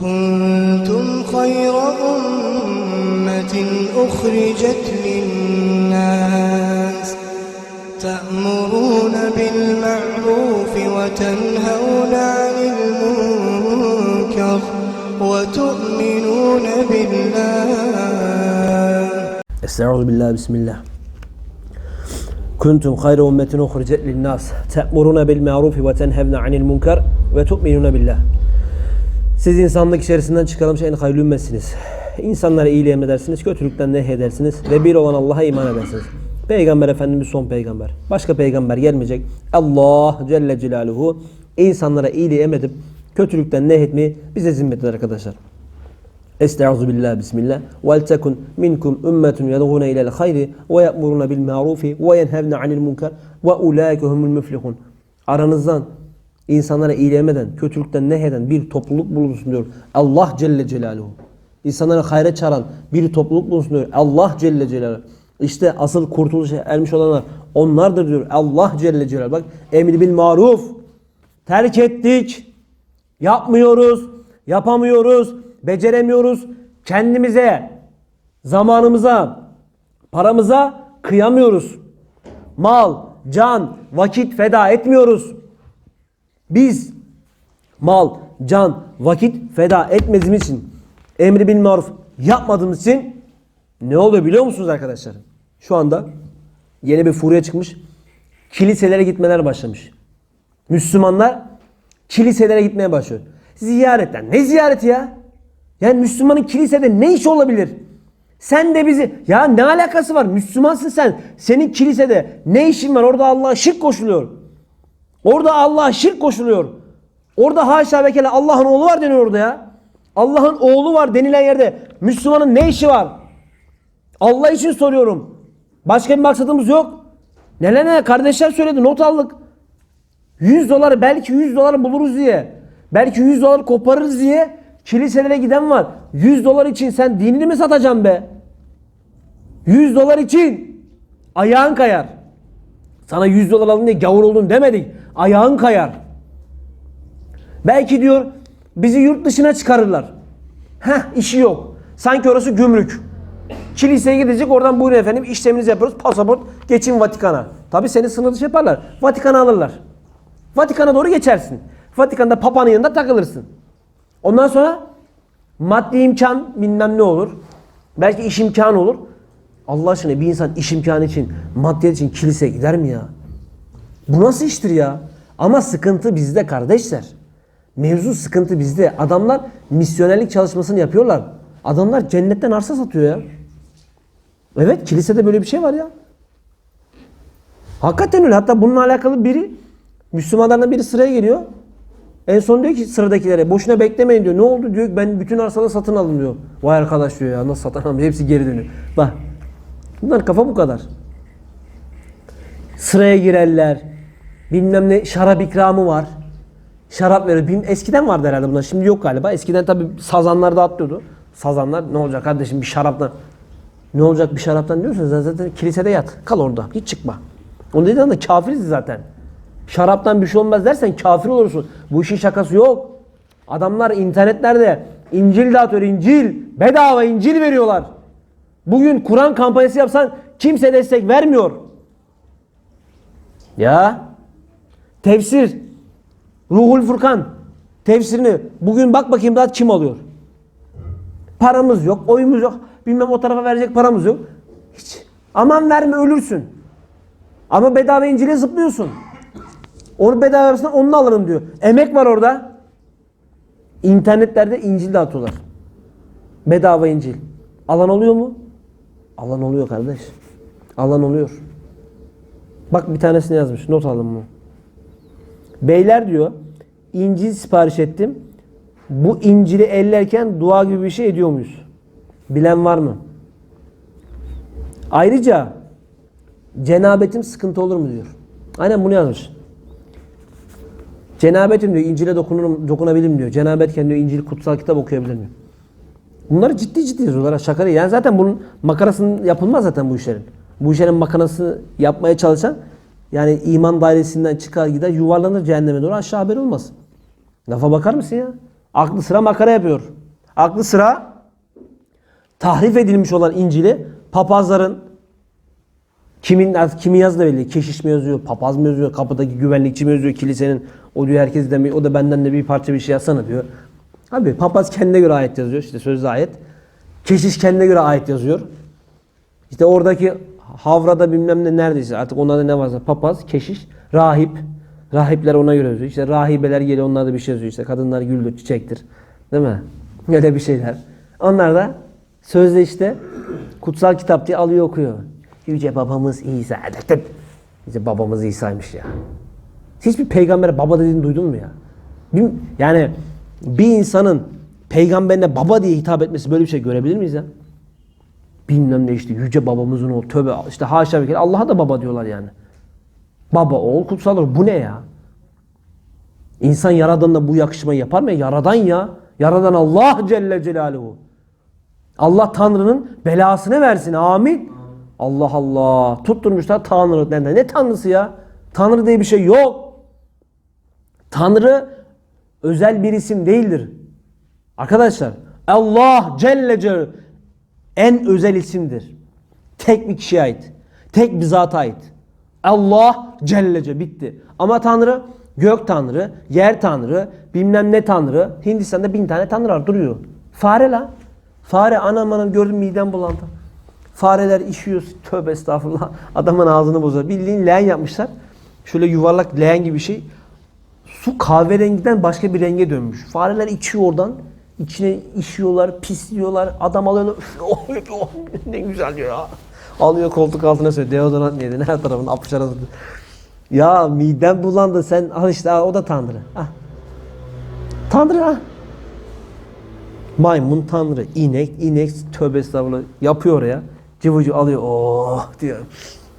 كنتم خير أمة أخرجت للناس تأمرون بالمعروف وتنهون عن المنكر وتؤمنون بالله. استعوذ بالله بسم الله. كنتم خير أمة أخرجت للناس تأمرون بالمعروف وتنهون عن المنكر وتؤمنون بالله. Siz insanlık içerisinden çıkarılmış en hayırlı ümmetsiniz. İnsanlara iyiliği emredersiniz, kötülükten nehyedersiniz ve bir olan Allah'a iman edersiniz. Peygamber Efendimiz son peygamber. Başka peygamber gelmeyecek. Allah Celle Celaluhu insanlara iyiliği emredip kötülükten nehyetmeyi bize zimmetler arkadaşlar. Estaizu billah bismillah. Vel tekun minkum ümmetun yedğuna ilel hayri ve ye'muruna bil ma'rufi ve yenhevne anil munkar ve ulaike humul müflihun. Aranızdan insanlara iyilemeden, kötülükten nehyeden bir topluluk bulunsun diyor. Allah Celle Celaluhu. İnsanlara hayra çağıran bir topluluk bulunsun diyor. Allah Celle Celaluhu. İşte asıl kurtuluşa ermiş olanlar onlardır diyor. Allah Celle Celaluhu. Bak emri bil maruf. Terk ettik. Yapmıyoruz, yapamıyoruz, beceremiyoruz. Kendimize, zamanımıza, paramıza kıyamıyoruz. Mal, can, vakit feda etmiyoruz. Biz mal, can, vakit feda etmediğimiz için, emri bil maruf yapmadığımız için ne oluyor biliyor musunuz arkadaşlar? Şu anda yeni bir furya çıkmış. Kiliselere gitmeler başlamış. Müslümanlar kiliselere gitmeye başlıyor. Ziyaretten. Ne ziyareti ya? Yani Müslümanın kilisede ne iş olabilir? Sen de bizi... Ya ne alakası var? Müslümansın sen. Senin kilisede ne işin var? Orada Allah'a şirk koşuluyor. Orada Allah'a şirk koşuluyor. Orada haşa ve kella Allah'ın oğlu var deniyor orada ya. Allah'ın oğlu var denilen yerde Müslümanın ne işi var? Allah için soruyorum. Başka bir maksadımız yok. Neler neler kardeşler söyledi not aldık. 100 doları belki 100 doları buluruz diye. Belki 100 dolar koparırız diye kiliselere giden var. 100 dolar için sen dinini mi satacaksın be? 100 dolar için ayağın kayar. Sana 100 dolar alın diye gavur oldun demedik. Ayağın kayar. Belki diyor bizi yurt dışına çıkarırlar. Heh işi yok. Sanki orası gümrük. Kiliseye gidecek oradan buyurun efendim işleminizi yapıyoruz. Pasaport geçin Vatikan'a. Tabi seni sınır dışı yaparlar. Vatikan'a alırlar. Vatikan'a doğru geçersin. Vatikan'da papanın yanında takılırsın. Ondan sonra maddi imkan bilmem ne olur. Belki iş imkanı olur. Allah aşkına bir insan iş imkanı için, maddiyat için kiliseye gider mi ya? Bu nasıl iştir ya? Ama sıkıntı bizde kardeşler. Mevzu sıkıntı bizde. Adamlar misyonerlik çalışmasını yapıyorlar. Adamlar cennetten arsa satıyor ya. Evet kilisede böyle bir şey var ya. Hakikaten öyle. Hatta bununla alakalı biri Müslümanlardan biri sıraya geliyor. En son diyor ki sıradakilere boşuna beklemeyin diyor. Ne oldu diyor ben bütün arsaları satın aldım diyor. Vay arkadaş diyor ya nasıl satın almış hepsi geri dönüyor. Bak bunlar kafa bu kadar. Sıraya girerler. Bilmem ne şarap ikramı var. Şarap. Bilmem, eskiden vardı herhalde bunlar. Şimdi yok galiba. Eskiden tabi sazanlar dağıtıyordu. Sazanlar ne olacak kardeşim bir şaraptan. Ne olacak bir şaraptan diyorsun zaten kilisede yat. Kal orada. Hiç çıkma. Onu dediğin anda kafiriz zaten. Şaraptan bir şey olmaz dersen kafir olursun. Bu işin şakası yok. Adamlar internetlerde İncil dağıtıyor. İncil. Bedava İncil veriyorlar. Bugün Kur'an kampanyası yapsan kimse destek vermiyor. Ya. Tefsir. Ruhul Furkan. Tefsirini bugün bak bakayım daha kim alıyor? Paramız yok, oyumuz yok. Bilmem o tarafa verecek paramız yok. Hiç. Aman verme ölürsün. Ama bedava İncil'e zıplıyorsun. Onu bedava versen onu alırım diyor. Emek var orada. İnternetlerde İncil dağıtıyorlar. Bedava İncil. Alan oluyor mu? Alan oluyor kardeş. Alan oluyor. Bak bir tanesini yazmış. Not alın mı? Beyler diyor İncil sipariş ettim. Bu İncil'i ellerken dua gibi bir şey ediyor muyuz? Bilen var mı? Ayrıca cenabetim sıkıntı olur mu diyor. Aynen bunu yazmış. Cenabetim diyor İncil'e dokunurum, dokunabilirim diyor. Cenabetken diyor İncil kutsal kitap okuyabilir miyim? Bunları ciddi ciddi yazıyorlar. Şaka değil. Yani zaten bunun makarasının yapılmaz zaten bu işlerin. Bu işlerin makarası yapmaya çalışan yani iman dairesinden çıkar gider yuvarlanır cehenneme doğru aşağı haber olmaz. Lafa bakar mısın ya? Aklı sıra makara yapıyor. Aklı sıra tahrif edilmiş olan İncil'i papazların kimin artık kimin yazdığı belli. Keşiş mi yazıyor, papaz mı yazıyor, kapıdaki güvenlikçi mi yazıyor kilisenin. O diyor herkes de o da benden de bir parça bir şey yazsana diyor. Abi papaz kendine göre ayet yazıyor. işte sözlü ayet. Keşiş kendine göre ayet yazıyor. İşte oradaki havrada bilmem ne neredeyse artık onlarda ne varsa papaz, keşiş, rahip. Rahipler ona göre yazıyor. İşte rahibeler geliyor onlar da bir şey yazıyor. İşte kadınlar güldür, çiçektir. Değil mi? Öyle bir şeyler. Onlar da sözde işte kutsal kitap diye alıyor okuyor. Yüce babamız İsa. İşte babamız İsa'ymış ya. Hiçbir peygambere baba dediğini duydun mu ya? Yani bir insanın peygamberine baba diye hitap etmesi böyle bir şey görebilir miyiz ya? Bilmem ne işte yüce babamızın oğlu tövbe işte haşa bir kere Allah'a da baba diyorlar yani. Baba oğul kutsal ruh bu ne ya? İnsan yaradanla bu yakışmayı yapar mı? Yaradan ya. Yaradan Allah Celle Celaluhu. Allah Tanrı'nın belasını versin. Amin. Allah Allah. Tutturmuşlar Tanrı. Ne, ne Tanrısı ya? Tanrı diye bir şey yok. Tanrı özel bir isim değildir. Arkadaşlar Allah Celle Celaluhu en özel isimdir. Tek bir kişiye ait. Tek bir zata ait. Allah Celle Celle bitti. Ama Tanrı gök Tanrı, yer Tanrı, bilmem ne Tanrı. Hindistan'da bin tane Tanrı var duruyor. Fare la. Fare anam anam gördüm midem bulandı. Fareler işiyor. Tövbe estağfurullah. Adamın ağzını bozar. Bildiğin leğen yapmışlar. Şöyle yuvarlak leğen gibi bir şey. Su kahverengiden başka bir renge dönmüş. Fareler içiyor oradan. İçine işiyorlar, pisliyorlar. Adam alıyor. "Üf, oh, oh, ne güzel diyor ya. Alıyor koltuk altına söylüyor. Deodorant yedin her tarafını apış arasında. Ya midem bulandı. Sen al işte al, o da Tanrı. Ah. Tanrı ha. Maymun Tanrı. inek inek tövbe estağfurullah yapıyor ya. Cıvıcı alıyor. Oh diyor.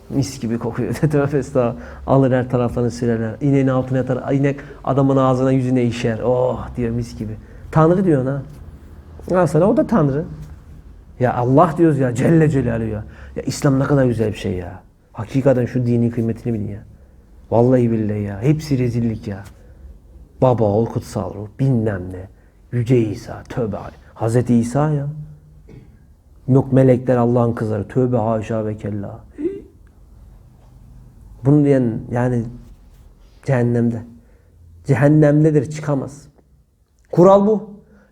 Mis gibi kokuyor. Tövbe estağfurullah. Alır her taraflarını sürerler. İneğin altına yatar. İnek adamın ağzına yüzüne işer. Oh diyor mis gibi. Tanrı diyor ha. Ya sana o da Tanrı. Ya Allah diyoruz ya Celle Celaluhu ya. Ya İslam ne kadar güzel bir şey ya. Hakikaten şu dinin kıymetini bilin ya. Vallahi billahi ya. Hepsi rezillik ya. Baba ol kutsal ruh bilmem ne. Yüce İsa tövbe. Hazreti İsa ya. Yok melekler Allah'ın kızları. Tövbe haşa ve kella. Bunu diyen yani cehennemde. Cehennemdedir çıkamaz. Kural bu.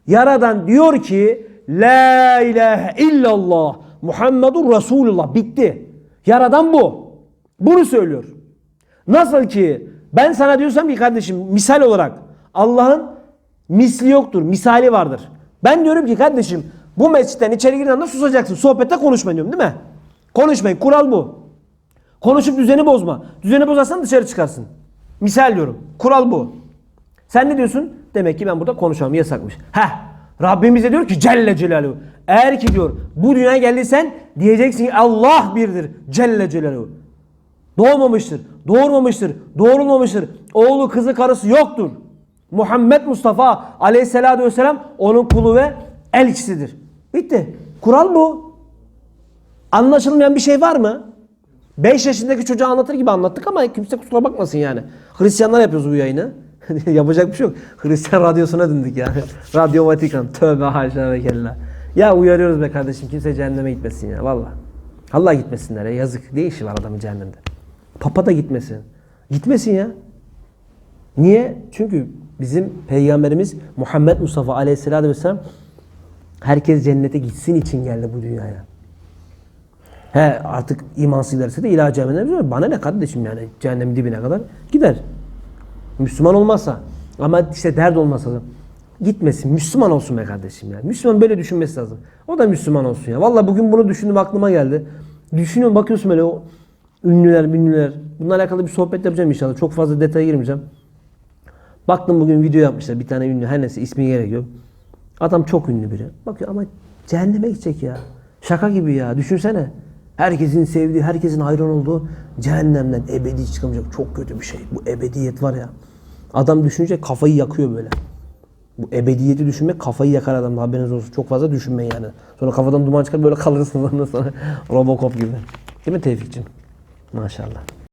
Yaradan diyor ki La ilahe illallah Muhammedur Resulullah bitti. Yaradan bu. Bunu söylüyor. Nasıl ki ben sana diyorsam ki kardeşim misal olarak Allah'ın misli yoktur. Misali vardır. Ben diyorum ki kardeşim bu mescitten içeri girdiğin anda susacaksın. Sohbette konuşmayın diyorum değil mi? Konuşmayın. Kural bu. Konuşup düzeni bozma. Düzeni bozarsan dışarı çıkarsın. Misal diyorum. Kural bu. Sen ne diyorsun? Demek ki ben burada konuşamam. Yasakmış. Heh. Rabbimiz de diyor ki Celle Celaluhu. Eğer ki diyor bu dünyaya geldiysen diyeceksin ki Allah birdir. Celle Celaluhu. Doğmamıştır, doğurmamıştır, doğrulmamıştır. Oğlu, kızı, karısı yoktur. Muhammed Mustafa aleyhissalatü vesselam onun kulu ve elçisidir. Bitti. Kural bu. Anlaşılmayan bir şey var mı? 5 yaşındaki çocuğa anlatır gibi anlattık ama kimse kusura bakmasın yani. Hristiyanlar yapıyoruz bu yayını. Yapacak bir şey yok. Hristiyan radyosuna döndük yani. Radyo Vatikan. Tövbe haşa ve kella. Ya uyarıyoruz be kardeşim kimse cehenneme gitmesin ya valla. Allah gitmesinler ya yazık. Ne işi var adamın cehennemde? Papa da gitmesin. Gitmesin ya. Niye? Çünkü bizim peygamberimiz Muhammed Mustafa Aleyhisselatü Vesselam herkes cennete gitsin için geldi bu dünyaya. He artık imansız ilerse de cehennemine bana ne kardeşim yani cehennemin dibine kadar gider. Müslüman olmazsa ama işte dert olmasa da gitmesin. Müslüman olsun be kardeşim ya. Müslüman böyle düşünmesi lazım. O da Müslüman olsun ya. Vallahi bugün bunu düşündüm aklıma geldi. Düşünüyorum bakıyorsun böyle o ünlüler, ünlüler. Bununla alakalı bir sohbet yapacağım inşallah. Çok fazla detaya girmeyeceğim. Baktım bugün video yapmışlar. Bir tane ünlü her neyse ismi gerekiyor. Adam çok ünlü biri. Bakıyor ama cehenneme gidecek ya. Şaka gibi ya. Düşünsene. Herkesin sevdiği, herkesin hayran olduğu cehennemden ebedi çıkamayacak. Çok kötü bir şey. Bu ebediyet var ya. Adam düşünecek kafayı yakıyor böyle. Bu ebediyeti düşünmek kafayı yakar adamda haberiniz olsun. Çok fazla düşünmeyin yani. Sonra kafadan duman çıkar böyle kalırsınız ondan sonra. Robocop gibi. Değil mi Tevfik'cim? Maşallah.